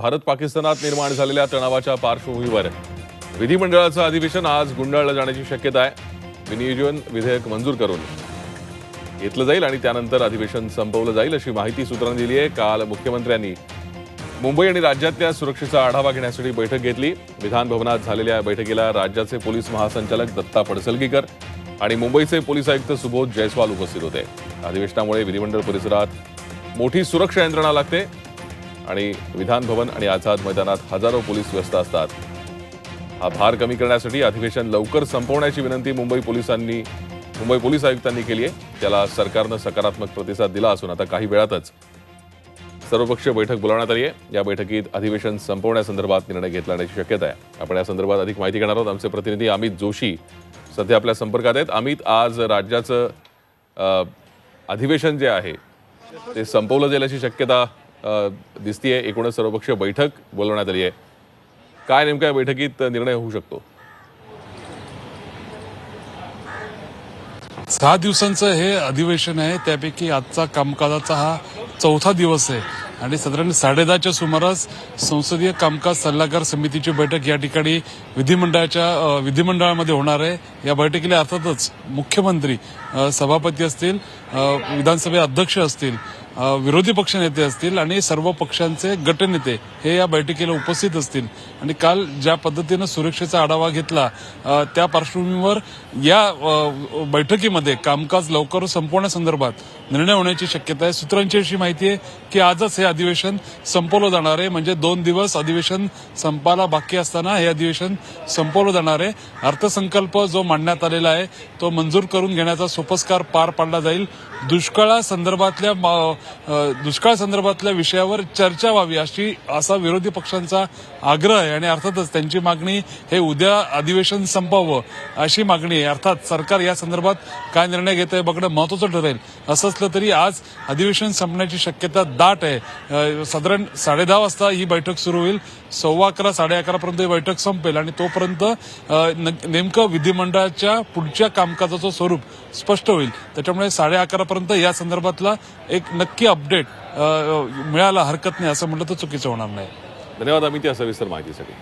भारत पाकिस्तानात निर्माण झालेल्या तणावाच्या पार्श्वभूमीवर विधिमंडळाचं अधिवेशन आज गुंडाळलं जाण्याची शक्यता आहे. विनियोजन विधेयक मंजूर करून घेतलं जाईल आणि त्यानंतर अधिवेशन संपवलं जाईल अशी माहिती सूत्रांनी दिली आहे. काल मुख्यमंत्र्यांनी मुंबई आणि राज्यातल्या सुरक्षेचा आढावा घेण्यासाठी बैठक घेतली. विधान भवनात झालेल्या या बैठकीला राज्याचे पोलीस महासंचालक दत्ता पडसलगीकर आणि मुंबईचे पोलीस आयुक्त सुबोध जयस्वाल उपस्थित होते. अधिवेशनामुळे विधिमंडळ परिसरात मोठी सुरक्षा यंत्रणा लागते. आणि विधानभवन आणि आझाद मैदानात हजारो पोलीस व्यस्त असतात. हा भार कमी करण्यासाठी अधिवेशन लवकर संपवण्याची विनंती मुंबई पोलिसांनी मुंबई पोलीस आयुक्तांनी केली आहे. त्याला सरकारनं सकारात्मक प्रतिसाद दिला असून आता काही वेळातच सर्वपक्षीय बैठक बोलावण्यात आली आहे. या बैठकीत अधिवेशन संपवण्यासंदर्भात निर्णय घेतला जाण्याची शक्यता आहे. आपण या संदर्भात अधिक माहिती घेणार आहोत. आमचे प्रतिनिधी अमित जोशी सध्या आपल्या संपर्कात आहेत. अमित आज राज्याचं अधिवेशन जे आहे ते संपवलं जाईल अशी शक्यता दिसतीये एकूणच सर्वपक्षीय बैठक बोलवण्यात आली आहे काय नेमक्या या बैठकीत निर्णय होऊ शकतो? सहा दिवसांचं हे अधिवेशन आहे त्यापैकी आजचा कामकाजाचा हा चौथा दिवस आहे. आणि साधारण साडेदहाच्या सुमारास संसदीय कामकाज सल्लागार समितीची बैठक या ठिकाणी विधिमंडळाच्या विधिमंडळामध्ये होणार आहे. या बैठकीला अर्थातच मुख्यमंत्री सभापती असतील विधानसभा अध्यक्ष असतील विरोधी पक्षनेते असतील आणि सर्व पक्षांचे गटनेते हे या बैठकीला उपस्थित असतील. आणि काल ज्या पद्धतीनं सुरक्षेचा आढावा घेतला त्या पार्श्वभूमीवर या बैठकीमध्ये कामकाज लवकर संपवण्यासंदर्भात निर्णय होण्याची शक्यता आहे. सूत्रांची अशी माहिती आहे की आजच हे अधिवेशन संपवलं जाणार आहे. म्हणजे दोन दिवस अधिवेशन संपायला बाकी असताना हे अधिवेशन संपवलं जाणार आहे. अर्थसंकल्प जो मांडण्यात आलेला आहे तो मंजूर करून घेण्याचा सोपस्कार पार पाडला जाईल. दुष्काळासंदर्भातल्या दुष्काळ संदर्भातल्या विषयावर चर्चा व्हावी अशी असा विरोधी पक्षांचा आग्रह आहे. आणि अर्थातच त्यांची मागणी हे उद्या अधिवेशन संपावं अशी मागणी आहे. अर्थात सरकार या संदर्भात काय निर्णय घेत आहे बघणं महत्वाचं ठरेल. असं असलं तरी आज अधिवेशन संपण्याची शक्यता दाट आहे. साधारण साडेदहा वाजता ही बैठक सुरू होईल. सव्वा अकरा साडे अकरापर्यंत ही बैठक संपेल. आणि तोपर्यंत नेमकं विधिमंडळाच्या पुढच्या कामकाजाचं स्वरूप स्पष्ट होईल. त्याच्यामुळे साडे अकरापर्यंत या संदर्भातला एक नक्की अपडेट मिळायला हरकत नाही असं म्हटलं तर चुकीचं होणार नाही. धन्यवाद अमित या सविस्तर माहितीसाठी.